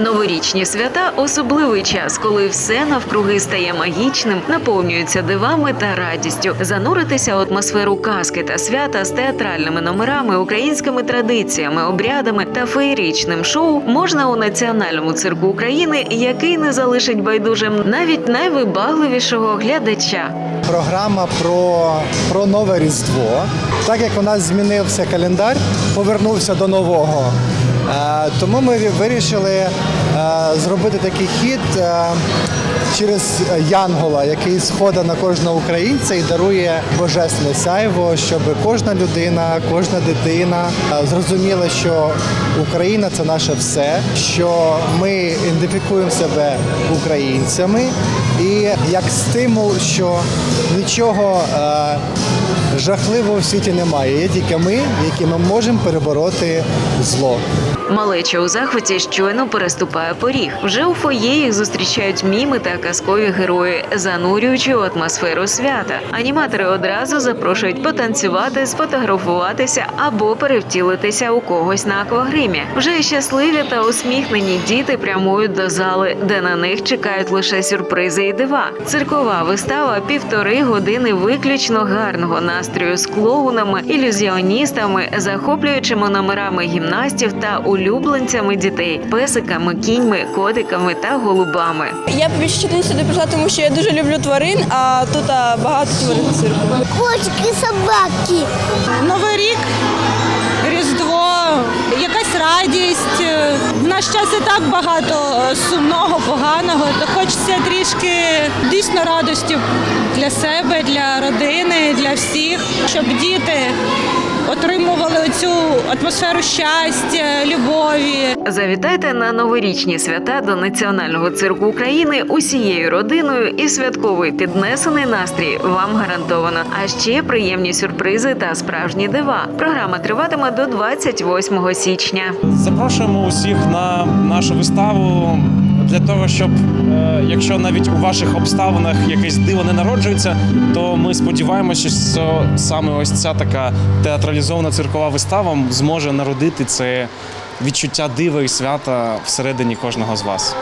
Новорічні свята особливий час, коли все навкруги стає магічним, наповнюється дивами та радістю. Зануритися у атмосферу казки та свята з театральними номерами, українськими традиціями, обрядами та феєричним шоу можна у національному цирку України, який не залишить байдужим навіть найвибагливішого глядача. програма про, про нове Різдво. Так як у нас змінився календар, повернувся до нового. Тому ми вирішили е, зробити такий хід е, через Янгола, який сходить на кожного українця і дарує божественне сяйво, щоб кожна людина, кожна дитина е, зрозуміла, що Україна це наше все, що ми ідентифікуємо себе українцями, і як стимул, що нічого жахливого в світі немає. Є тільки ми, які ми можемо перебороти зло. Малеча у захваті щойно переступає поріг. Вже у фоє їх зустрічають міми та казкові герої, занурюючи у атмосферу свята. Аніматори одразу запрошують потанцювати, сфотографуватися або перевтілитися у когось на аквагримі. Вже щасливі та усміхнені діти прямують до зали, де на них чекають лише сюрпризи і дива. Циркова вистава півтори години виключно гарного настрою з клоунами, ілюзіоністами, захоплюючими номерами гімнастів та улюбленцями дітей, песиками, кіньми, котиками та голубами. Я по більшій сюди прийшла, тому що я дуже люблю тварин, а тут багато тварин в цирку. Кошки, собаки. Новий рік, Різдво, якась радість. В наш час і так багато е, сумного, поганого. То хочеться трішки дійсно радості для себе, для родини, для всіх, щоб діти отримували цю атмосферу щастя, любові. Завітайте на новорічні свята до Національного цирку України усією родиною і святковий піднесений настрій вам гарантовано. А ще приємні сюрпризи та справжні дива. Програма триватиме до 28 січня. Запрошуємо усіх на нашу виставу для того, щоб е, якщо навіть у ваших обставинах якесь диво не народжується, то ми сподіваємося, що саме ось ця така театралізована циркова вистава зможе народити це відчуття дива і свята всередині кожного з вас.